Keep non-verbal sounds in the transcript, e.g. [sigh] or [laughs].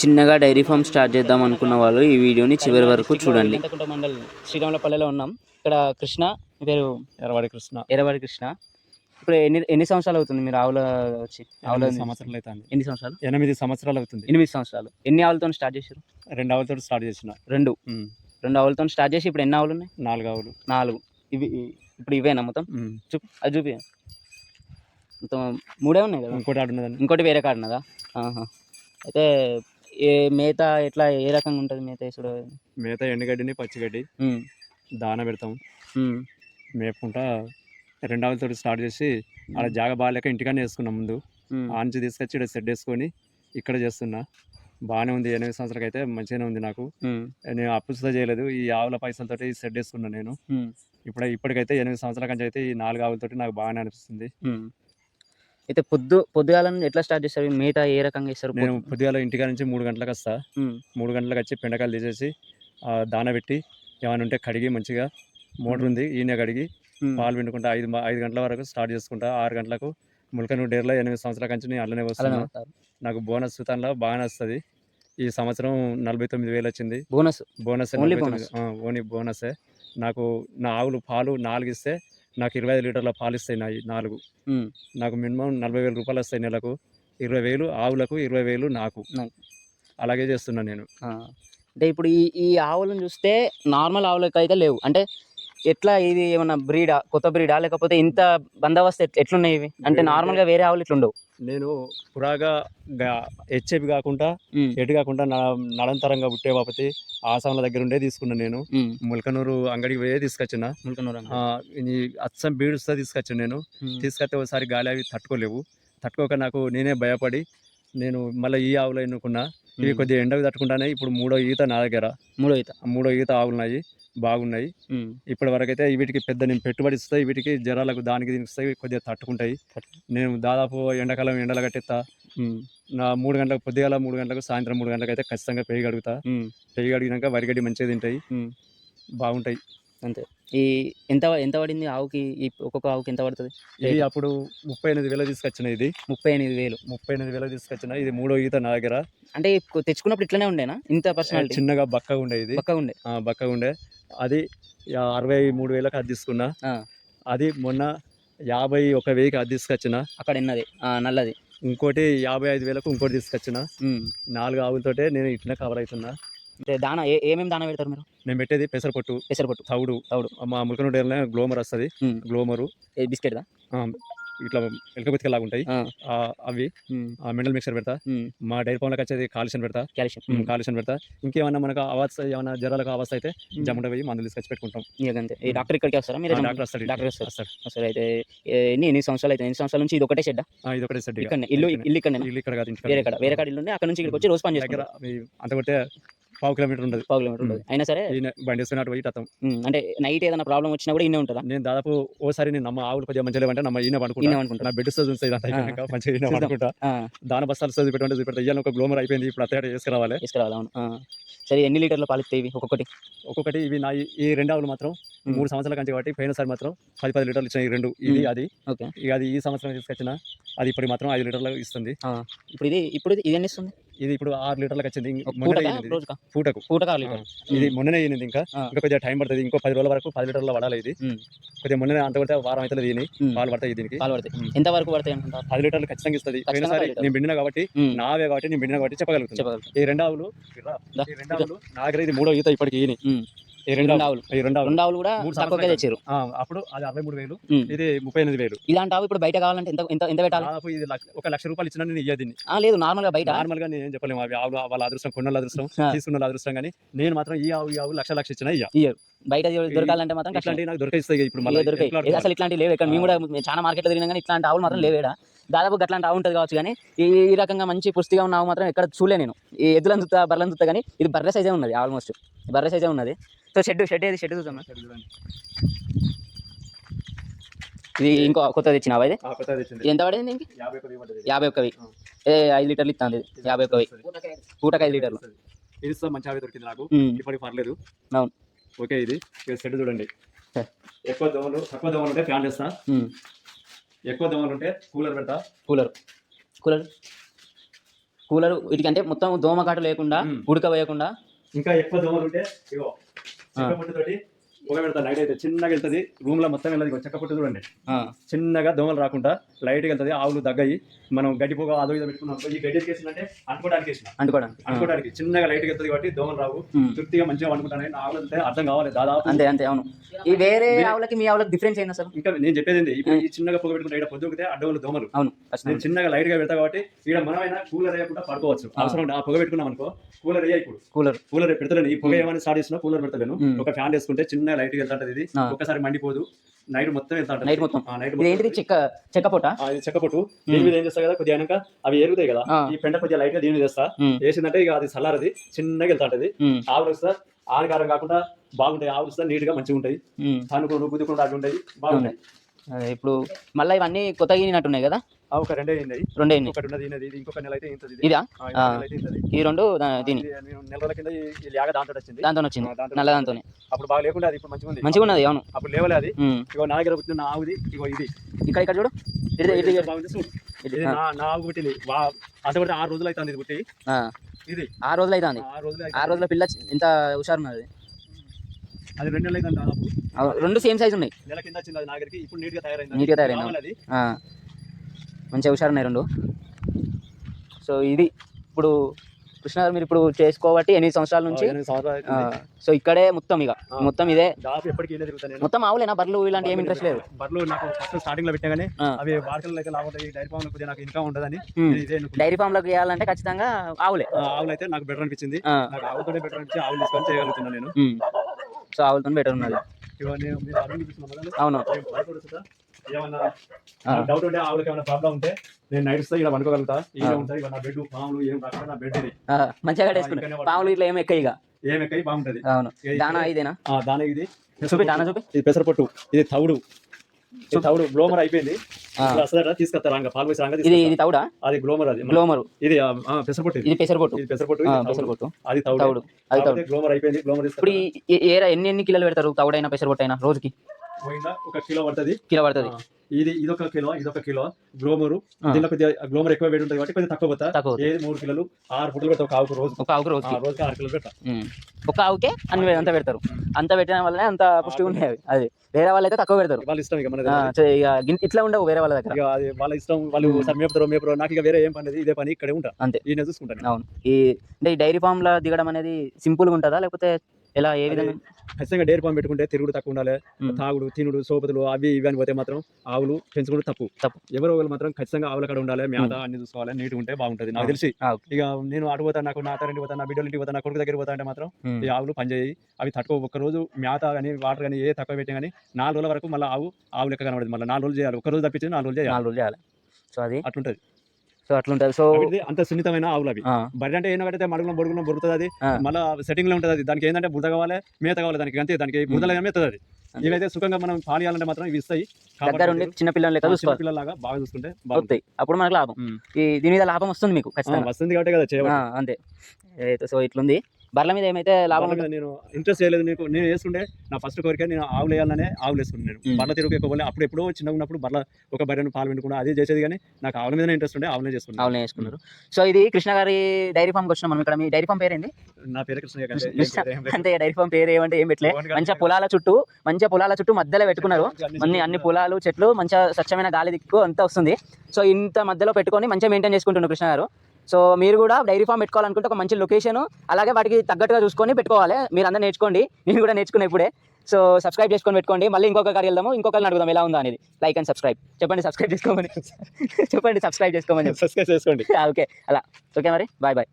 చిన్నగా dairy farm start చేద్దాం అనుకున్న వాళ్ళు ఈ వీడియోని చివరి వరకు చూడండి. మండల్ శ్రీరాములపల్లెలో ఉన్నాం. ఇక్కడ కృష్ణ పేరు? ఎర్రవాడి కృష్ణ. ఎర్రవాడి కృష్ణ. ఇప్పుడు ఎన్ని ఎన్ని సంవత్సరాలు అవుతుంది మీరు ఆవుల వచ్చి? ఆవుల సంవత్సరాలు అవుతుంది. ఎన్ని సంవత్సరాలు? ఎనిమిది సంవత్సరాలు అవుతుంది. ఎనిమిది సంవత్సరాలు. ఎన్ని ఆవులతో స్టార్ట్ చేశారు? రెండు ఆవులతో స్టార్ట్ చేసిన. రెండు. రెండు ఆవులతో స్టార్ట్ చేసి ఇప్పుడు ఎన్ని ఆవులు ఉన్నాయి నాలుగు ఆవులు. నాలుగు. ఇవి ఇప్పుడు ఇవేనా మొత్తం. చూపి అది చూపి. మొత్తం మూడే ఉన్నాయి కదా? ఇంకోటి ఆడు ఉన్నదండి ఇంకోటి వేరే కాడున్నదా? ఆహా. అయితే ఏ మేత ఎట్లా ఏ రకంగా ఉంటుంది మేత వేసుడు? మిగతా ఎండుగడ్డిని పచ్చిగడ్డి దాన పెడతాం. మేపుకుంటా రెండు ఆవులతో స్టార్ట్ చేసి అలా జాగ బాగాలేక ఇంటికానే వేసుకున్నాం ముందు. ఆ నుంచి తీసుకొచ్చి ఇక్కడ సెట్ వేసుకొని ఇక్కడ చేస్తున్నా. బాగానే ఉంది ఎనిమిది సంవత్సరాలకి అయితే మంచిగానే ఉంది నాకు. నేను అప్పు సుధా చేయలేదు ఈ ఆవుల పైసలతోటి సెట్ వేసుకున్నా నేను. ఇప్పుడు ఇప్పటికైతే ఎనిమిది సంవత్సరాల కంచి అయితే ఈ నాలుగు ఆవులతోటి నాకు బాగానే అనిపిస్తుంది. అయితే పొద్దు పొద్దుగాలను ఎట్లా స్టార్ట్ చేస్తారు? మేత ఏ రకంగా ఇస్తారు నేను పొద్దుగాల ఇంటికా నుంచి మూడు గంటలకు వస్తా. మూడు గంటలకు వచ్చి పెండకాయలు తీసేసి ఆ, దాన పెట్టి ఏమైనా ఉంటే కడిగి మంచిగా మోటార్ ఉంది ఈయన కడిగి పాలు పిండుకుంటా. ఐదు ఐదు గంటల వరకు స్టార్ట్ చేసుకుంటా. ఆరు గంటలకు ములకను డేర్లో ఎనిమిది సంవత్సరాల కంచి నేను అల్లనే వస్తున్నా. నాకు బోనస్ సుతాన్లో బాగానే వస్తుంది. ఈ సంవత్సరం నలభై తొమ్మిది వేలు వచ్చింది. బోనస్? బోనస్. ఓన్లీ బోనసే. నాకు నా ఆవులు పాలు నాలుగు ఇస్తే నాకు ఇరవై ఐదు లీటర్ల పాలు ఇస్తాయి నా నాలుగు నాకు మినిమం నలభై వేల రూపాయలు వస్తాయి నెలకు. ఇరవై వేలు ఆవులకు ఇరవై వేలు నాకు. అలాగే చేస్తున్నా నేను. అంటే ఇప్పుడు ఈ ఈ ఆవులను చూస్తే నార్మల్ ఆవులకి అయితే లేవు. అంటే ఎట్లా ఇది ఏమన్నా బ్రీడా కొత్త బ్రీడా? లేకపోతే ఇంత బందోబస్తు ఎట్- ఎట్లున్నాయి ఇవి? అంటే ఇవి నార్మల్గా వేరే ఆవులు ఇట్లుండవు. నేను పురాగా హెచ్ఎపి కాకుండా ఎటు కాకుండా నడంతరంగా పుట్టే బాపతి ఆసాముల దగ్గర ఉండే తీసుకున్నాను నేను ములకనూరు అంగడికి పోయే తీసుకొచ్చిన. అచ్చం బీడుస్తా తీసుకొచ్చాను నేను. తీసుకొస్తే ఒకసారి గాలి అవి తట్టుకోలేవు. తట్టుకోక నాకు నేనే భయపడి నేను మళ్ళీ ఈ ఆవులు ఎన్నుకున్నా. ఇవి కొద్దిగా ఎండకు తట్టుకుంటానే. ఇప్పుడు మూడో ఈత నా దగ్గర. మూడో ఈత. మూడో ఈత ఆవులు ఉన్నాయి బాగున్నాయి. ఇప్పటి వరకు అయితే వీటికి పెద్ద నేను పెట్టుబడి ఇస్తాయి వీటికి జ్వరాలకు దానికి దీనికి ఇస్తాయి కొద్దిగా తట్టుకుంటాయి. నేను దాదాపు ఎండాకాలం ఎండలు కట్టిస్తా నా మూడు గంటలకు పొద్దుగాల మూడు గంటలకు సాయంత్రం మూడు గంటలకు అయితే ఖచ్చితంగా పెయ్యి కడుగుతా. పెయ్యి కడిగినాక వరిగడ్డి మంచిగా తింటాయి. బాగుంటాయి. అంతే. ఈ ఎంత ఎంత పడింది ఆవుకి? ఈ ఒక్కొక్క ఆవుకి ఎంత పడుతుంది? ఇది అప్పుడు ముప్పై ఎనిమిది వేలు తీసుకొచ్చిన ఇది. ముప్పై ఎనిమిది వేలు. ముప్పై ఎనిమిది వేలు తీసుకొచ్చిన. ఇది మూడో ఈత నా దగ్గర. అంటే తెచ్చుకున్నప్పుడు ఇట్లనే ఉండేనా? ఇంత పర్సనాలిటీ చిన్నగా బక్కగా ఉండే ఇది. పక్కగా ఉండే? బక్కగా ఉండే. అది అరవై మూడు వేలకు అది తీసుకున్నా. అది మొన్న యాభై ఒక వెయ్యికి అది తీసుకొచ్చిన. అక్కడ ఉన్నది నల్లది. ఇంకోటి యాభై ఐదు వేలకు ఇంకోటి తీసుకొచ్చిన. నాలుగు ఆవులతోటే నేను ఇట్లా కవర్ అవుతున్నా. అంటే దానా ఏ ఏమేమి దానా పెడతారు మీరు? నేను పెట్టేది పెసరపట్టు పెసరపట్టు. తవుడు. తవుడు. మా ములకను డేర్లో గ్లోమర్ వస్తుంది. మ్మ్. గ్లోమరు. బిస్కెట్ ఇట్లా ఎలకబతికి లాగా ఉంటాయి అవి. మెండల్ మిక్సర్ పెడతా. మా డైరీ ఫామ్లోకి వచ్చేది కాలుష్యం పెడతా. కాల్షియం. కాలుష్యం పెడతా. ఇంకేమన్నా మనకు అవస్థ ఏమైనా జ్వరాలకు అవస్థ అయితే జమ్ముట పోయి మందులు తీసుకొచ్చి పెట్టుకుంటాం. అంతే. ఈ డాక్టర్ ఇక్కడికి వస్తారా? మీరు డాక్టర్ వస్తాడు డాక్టర్ వస్తారు వస్తాడు. సరే అయితే ఎన్ని ఎన్ని సంవత్సరాలు అయితే? ఎన్ని సంవత్సరాల నుంచి ఇది ఒకటే షెడ్ ఇది ఒకటే సెట్ ఇక్కడ ఇల్లు ఇల్లు ఇక్కడ ఇల్లు ఇక్కడ కాదు. వేరే కాడ వేరే కాడ ఇల్లు అక్కడ నుంచి ఇక్కడికి వచ్చి రోజు పని చేస్తారు అవి అంత కొట్టే పావు కిలోమీటర్ ఉండదు. పావు కిలోమీటర్ ఉంటుంది అయినా సరే బండి వేసుకుని అటు పోయి. ఉమ్, అంటే నైట్ ఏదైనా ప్రాబ్లం వచ్చినా కూడా ఇన్నే ఉంటుందా? నేను దాదాపు ఓసారి నేను నమ్మ ఆవులు కొద్దిగా మంచిగా లేవంటే నమ్మ ఈయన ఇన్నే పడుకుంటా. అనుకుంటా నా బెడ్ ఇదంతా అయిపోయాక మంచిగా ఈయన. పడుకుంటా. దాన బస్తాలు చూపెడతా. ఇయ్యాల ఒక గ్లోమర్ అయిపోయింది ఇప్పుడు అత్తగారు చేసుకురావాలి తీసుకురావాలి అవును. సరే ఎన్ని లీటర్లు పాలు ఇస్తాయి ఇవి? ఒక్కొక్కటి. ఒక్కొక్కటి ఇవి నా ఈ- రెండు ఆవులు మాత్రం. మూడు సంవత్సరాల కంచి కాబట్టి పోయినసారి మాత్రం పది పది లీటర్లు ఇచ్చిన ఈ రెండు. ఇది. అది. ఓకే. ఇక అది ఈ సంవత్సరం తీసుకొచ్చిన అది ఇప్పుడు మాత్రం ఐదు లీటర్లు ఇస్తుంది. ఇప్పుడు ఇది ఇప్పుడు ఇది ఎన్ని ఇస్తుంది? ఇది ఇప్పుడు ఆరు లీటర్లకు వచ్చింది పూటకా? పూటకు. ఆరు లీటర్. ఇది మొన్ననే ఈనింది ఇంకా. ఇంకా కొద్దిగా టైం పడుతుంది. ఇంకో పది రోజుల వరకు పది లీటర్ల పడాలి ఇది. కొద్దిగా మొన్ననే అంత కొడితే వారం అయితే దీని. పాలు పడతాయి దీనికి. పాలు పడతాయి. ఎంత వరకు పడతాయి పది లీటర్లు ఖచ్చితంగా ఇస్తుంది. పోయినసారి. నేను బిండిన కాబట్టి. నావే కాబట్టి నేను బిండిన కాబట్టి చెప్పగలుగుతాను చెప్పగలుగుతా. ఈ రెండు ఆవులు. ఈ రెండు ఆవులు నా దగ్గర ఇది మూడో ఈత ఇప్పటికి రెండు ఆవులు. ఆవులు. రెండు కూడా తక్కువకే తెచ్చారు. అప్పుడు అది అరవై మూడు వేలు. ఇది ముప్పై ఎనిమిది వేలు. ఇలాంటి ఆవు ఇప్పుడు బయట కావాలంటే ఎంత ఎంత ఎంత పెట్టాలి? ఇది ఒక లక్ష రూపాయలు ఇచ్చినా నేను ఇయ్యే దీన్ని. ఆ, లేదు నార్మల్గా బయట. నార్మల్గా నేను చెప్పలేము. అవి ఆవులు వాళ్ళ అదృష్టం కొన్న అదృష్టం. తీసుకున్న అదృష్టం కానీ నేను మాత్రం ఈ ఆవు ఈ ఆవు లక్ష లక్ష ఇచ్చిన ఇయ్య. ఇయ్యరు. బయట దొరకాలంటే మాత్రం కష్టం. ఇట్లాంటివి నాకు దొరికిస్తాయి ఇప్పుడు మళ్ళీ. దొరికాయి. అసలు ఇట్లాంటి లేవు. ఇక్కడ మేము కూడా చాలా మార్కెట్లో తిరిగినా కానీ ఇట్లాంటి ఆవులు మాత్రం లేవేడా? దాదాపు అట్లాంటి ఆవు ఉంటుంది కావచ్చు కానీ ఈ ఈ రకంగా మంచి పుష్టిగా ఉన్న ఆవు మాత్రం ఎక్కడ చూడలే నేను. ఈ ఎద్దులను చూస్తా బర్రెలను చూస్తా కానీ ఇది బర్రె సైజే ఉన్నది ఆల్మోస్ట్ బర్రె సైజే ఉన్నది. సో షెడ్ షెడ్ ఏది? షెడ్ చూద్దాం ఇది ఇంకో కొత్తది ఇచ్చినావా ఇది? ఎంత పడింది దీనికి? యాభై ఒక్కవి. ఏ ఐదు లీటర్లు ఇస్తుంది ఇది. యాభై ఒక్కవి. పూటకి ఐదు లీటర్లు. ఇది మంచి ఆవి దొరికింది నాకు. ఇప్పటికి పర్లేదు. అవును. ఓకే ఇది. ఇక సెట్ చూడండి. ఎక్కువ దోమలు తక్కువ దోమలు ఉంటే ఫ్యాన్ చేస్తా. ఎక్కువ దోమలు ఉంటే కూలర్ పెడతా. కూలర్. కూలర్. కూలర్ వీటికి అంటే మొత్తం దోమకాటు లేకుండా మ్మ్. ఉడకవేయకుండా. ఇంకా ఎక్కువ దోమలు ఉంటే ఇగో పొగ పెడతా నైట్ అయితే చిన్నగా వెళ్తుంది. రూమ్లో మొత్తం వెళ్ళదు చెక్క పొట్టు చూడండి. చిన్నగా దోమలు రాకుండా లైట్ వెళ్తుంది ఆవులు దగ్గయి. మనం గడ్డి పొగ అదో ఇదో పెట్టుకున్నాం ఈ గడ్డి వేసినంటే అనుకోవడానికి వేసిన. అంటుకోవడానికి అనుకోవడానికి చిన్నగా లైట్ వెళ్తుంది కాబట్టి దోమలు రావు. తృప్తిగా మంచిగా వండుకుంటాను ఆవులు అంటే అర్థం కావాలి దాదాపు. అంతే అంతే అవును. ఈ వేరే ఆవులకి మీ ఆవులకి డిఫరెన్స్ ఏంది అసలు? ఇంకా నేను చెప్పేది ఇప్పుడు ఈ చిన్నగా పొగ పెట్టుకుంటే ఇక్కడ పొద్దుకితే అడ్డవులు దోమలు. అవును నేను. చిన్నగా లైట్గా పెడతా కాబట్టి ఇక్కడ మనమైనా కూలర్ వేయకుండా పడుకోవచ్చు. అవసరం ఆ పొగ పెట్టుకున్నాం అనుకో కూలర్ వేయ ఇప్పుడు. కూలర్ కూలర్ పెడతలేను. ఈ పొగ ఏమైనా స్టార్ట్ చేసినా కూలర్ పెడతలేను. మ్మ్. ఒక ఫ్యాన్ వేసుకుంటే చిన్న లైట్ వెళ్తాంటది ఇది. ఒకసారి మండిపోదు. నైట్ మొత్తం వెళ్తాంటది. నైట్ మొత్తం. నైట్ ఏంటిది చెక్క చెక్క పొట్ట? ఆ, ఇది చెక్కపొట్టు దీని మీద ఏం చేస్తా కదా కొద్దిగా అయినాక అవి ఎరుగుతాయి కదా. ఈ పెంట కొద్దిగా లైట్గా దీని మీద మ్మ్. వేసిందంటే ఇక అది చల్లారది చిన్నగా వెళ్తాంటది. ఆవులు వస్తా ఆనకారం కాకుండా బాగుంటాయి. ఆవులు వస్తా నీట్గా మంచిగా ఉంటాయి. మ్మ్. అనుకోండు గుద్దుకుండా అవి ఉంటాయి. బాగుంటాయి. అదే ఇప్పుడు మళ్ళీ ఇవన్నీ కొత్తగా ఈనినట్టున్నాయి కదా? ఒక రెండే అయినాయి రెండే. ఒకటి ఉన్నది ఇది ఇంకొక నెల అయితే ఇంతది ఇది. ఈ రెండు దీని. నెల రోజుల కింద ఈ- యాగ దాంతో వచ్చింది. దాంతో వచ్చింది నల్ల దాంతో అప్పుడు బాగా లేకుండా అది ఇప్పుడు మంచిగా ఉంది. మంచిగా ఉన్నది అవును. అప్పుడు లేవలే అది. ఇగో నా దగ్గర పుట్టిన నా ఆవుది ఇగో ఇది. ఇక్కడ ఇక్కడ చూడు. ఇది ఇది బాగుంది చూడు. ఇది. నా ఆవు పుట్టింది. అంత కూడా ఆరు రోజులు అవుతుంది ఇది పుట్టి. ఇది. ఆ రోజులు అవుతుంది ఆ. రోజుల పిల్ల ఎంత హుషారు ఉన్నది అది రెండు నెలలు దాదాపు. రెండు సేమ్ సైజ్ ఉన్నాయి. నెల కింద వచ్చింది అది నా దగ్గరికి ఇప్పుడు నీట్గా తయారైంది నీట్గా తయారైంది. మంచిగా హుషారు ఉన్నాయి రెండు. సో ఇది ఇప్పుడు కృష్ణ మీరు ఇప్పుడు చేసుకోబట్టి ఎనిమిది సంవత్సరాల నుంచి. సో ఇక్కడే మొత్తం ఇక. మొత్తం ఇదే. మొత్తం ఆవులేనా బర్రెలు ఇలాంటి ఏమి ఇంట్రెస్ట్ లేదు. బర్రెలు నాకు ఫస్ట్ స్టార్టింగ్లో పెట్టగానే. అవి వార్కలు అయితే లాగుంటాయి డైరీ ఫామ్ కొద్దిగా నాకు ఇన్కమ్ ఉండదని. డైరీ ఫామ్లోకి చేయాలంటే ఖచ్చితంగా ఆవులే. ఆ, ఆవులు అయితే నాకు బెటర్ అనిపించింది. నాకు ఆవుతోనే బెటర్ అనిపించి ఆవులు తీసుకొని చేయగలుగుతున్నాను నేను. సో ఆవులతో బెటర్ ఉన్నది. అవును. ఏం భయపడుతుందా? ఏమన్నా ఆ. డౌట్ ఉంటే ఆవులకి ఏమైనా ప్రాబ్లం ఉంటే నేను నైట్ వస్తే ఇలా వండుకోగలుగుతా ఇలా ఆ. ఉంటాయి ఇక నా బెడ్ పాములు ఏం రాకుండా నా బెడ్ ఇది. ఆ, మంచిగా కట్టేసుకున్నాయి పాములు ఇట్లా ఏమి ఎక్కయి ఇక. ఏం ఎక్కయి బాగుంటది అవును. ఏ- దానా ఇదేనా? దాని ఇది. చూపి దానా చూపి. ఇది పెసరపట్టు ఇది తవుడు. ఇది తవుడు గ్లోమర్ అయిపోయింది. ఆ. ఇప్పుడు వస్తుందట తీసుకొస్తా రాంగ పాలు పోసి రాంగ ఇది. ఇది తౌడా? అది గ్లోమర్ అది. గ్లోమరు ఇది పెసరపట్టు ఇది. ఇది పెసరపొట్టు. ఇది పెసరపట్టు ఇది. పెసరపొట్టు. అది తౌడు. అది తౌడు. గ్లోమర్ అయిపోయింది గ్లోమర్ ఇప్పుడు ఈ- ఈ- ఏ ఎన్ని ఎన్ని కిలోలు పెడతారు తౌడైనా పెసరపొట్టు అయినా రోజుకి ఒక కిలో పడుతుంది. కిలో పడుతుంది. ఆ, ఇది ఇదొక కిలో ఇదొక కిలో. గ్లోమరు. దీనిలో కొద్దిగా గ్లోమర్ ఎక్కువ వేడి ఉంటుంది కాబట్టి కొద్దిగా తక్కువ పోతా. ఏది మూడు కిలోలు ఆరు ఫుట్లు పెడతా ఒక ఆవుకు రోజు. ఒక ఆవుకి ఆ, రోజుకి ఆరు కిలోలు పెట్టా ఉమ్. ఒక ఆవుకే అన్ని అంత పెడతారు. అంత పెట్టడం వల్లనే అంత పుష్టిగా ఉన్నాయి అది వేరే వాళ్ళు అయితే తక్కువ పెడతారు. వాళ్ళ ఇష్టం ఇక సో ఇక ఇట్లా ఉండవు వేరే వాళ్ళ దగ్గర. అది వాళ్ళ ఇష్టం వాళ్ళు సార్ మేపుతారో మేపుతారో నాకు ఇక వేరే ఏం పని ఇదే పని ఇక్కడే ఉంటా. అంతే. ఈయన చూసుకుంటాను అవును. ఈ అంటే ఈ డైరీ ఫామ్లో దిగడం అనేది సింపుల్గా ఉంటుందా? లేకపోతే ఎలా ఏ విధంగా? ఖచ్చితంగా డైరీ ఫామ్ పెట్టుకుంటే తిరుగుడు తక్కువ ఉండాలి. తాగుడు తినుడు సోపతులు అవి ఇవి అని పోతే మాత్రం ఆవులు పెంచుకుంటూ తప్పు. తప్పు. ఎవరో ఒకరు మాత్రం ఖచ్చితంగా ఆవుల కాడ ఉండాలి మేత అన్ని చూసుకోవాలి నీట్గా ఉంటే బాగుంటుంది నాకు. తెలిసి. ఇక నేను అటు పోతా నాకు నా తరంటి పోతా నా బిడ్డలు ఇంటికి పోతా నా కొడుకు దగ్గర పోతా అంటే మాత్రం. ఈ ఆవులు పనిచేయి అవి తక్కువ ఒక్క రోజు మేత కానీ వాటర్ కానీ ఏ తక్కువ పెట్టినా కానీ నాలుగు రోజుల వరకు మళ్ళీ ఆవు ఆవు లెక్క కనబడదు. మళ్ళీ నాలుగు రోజులు చేయాలి. ఒక రోజు తప్పించి నాలుగు రోజులు చేయాలి. నాలుగు రోజులు చేయాలి. సో అది అట్లుంటది. సో అట్లుంటది. సో అంత సున్నితమైన ఆవులు అవి. బర్రె అంటే కడితే మడుగులో బొడుగులో బొరుకుతుంది అది. మళ్ళీ సెట్టింగ్లో ఉంటుంది అది. దానికి ఏంటంటే బురద కావాలి మేత కావాలి దానికి. అంతే దానికి. బురదలో ఏమో మేతుంది అది. ఇవైతే సుఖంగా మనం పాలు ఇవ్వాలంటే మాత్రం ఇవి ఇస్తాయి. దగ్గర ఉండి చిన్న పిల్లలు లెక్క చూసుకోవాలి. పిల్లలాగా బాగా చూసుకుంటే బాగుంటుంది. వస్తాయి అప్పుడు మనకు లాభం. ఈ దీని మీద లాభం వస్తుంది మీకు ఖచ్చితంగా. వస్తుంది కాబట్టి కదా అంతే. సో ఇట్లుంది. బర్ల మీద ఏమైతే లాభం నేను ఇంట్రెస్ట్ చేయలేదు. నీకు నేను వేసుకుంటే నా ఫస్ట్ కోరిక నేను ఆవులు వేయాలనే ఆవులు వేసుకున్నాను నేను. బర్ల తిరుగు ఎక్కువ పోలే. అప్పుడు ఎప్పుడో చిన్నగా ఉన్నప్పుడు బర్ల ఒక బర్రెను పాలు పెట్టుకున్నా అదే చేసేది కానీ నాకు ఆవుల మీద ఇంట్రెస్ట్ ఉండే ఆవులనే చేసుకున్నాను. ఆవులే వేసుకున్నారు. సో ఇది కృష్ణ గారి డైరీ ఫామ్కి వచ్చినాం మనం ఇక్కడ. మీ డైరీ ఫామ్ పేరేంది? నా పేరు కృష్ణ-. అంటే డైరీ ఫామ్ పేరు ఏమంటే ఏం పెట్టలే. మంచిగా పొలాల చుట్టూ మంచిగా పొలాల చుట్టూ మధ్యలో పెట్టుకున్నారు. అన్ని అన్ని పొలాలు చెట్లు మంచిగా స్వచ్ఛమైన గాలి దిక్కు అంతా వస్తుంది. సో ఇంత మధ్యలో పెట్టుకొని మంచిగా మెయింటైన్ చేసుకుంటున్నారు కృష్ణ గారు. సో మీరు కూడా డైరీ ఫామ్ పెట్టుకోవాలనుకుంటే ఒక మంచి లొకేషన్ అలాగే వాటికి తగ్గట్టుగా చూసుకొని పెట్టుకోవాలి. మీరు అందరూ నేర్చుకోండి. నేను కూడా నేర్చుకున్నా ఇప్పుడే సో సబ్స్క్రైబ్ చేసుకొని పెట్టుకోండి. మళ్ళీ ఇంకొక కాడికి వెళ్దాము. ఇంకొకరిని అడుగుదాం ఎలా ఉందా అనేది. లైక్ అండ్ సబ్స్క్రైబ్ చెప్పండి సబ్స్క్రైబ్ చేసుకోమని. [laughs] చెప్పండి సబ్స్క్రైబ్ చేసుకోమని. సబ్స్క్రైబ్ చేసుకోండి. [laughs] ఓకే. అలా. ఓకే మరి. Bye bye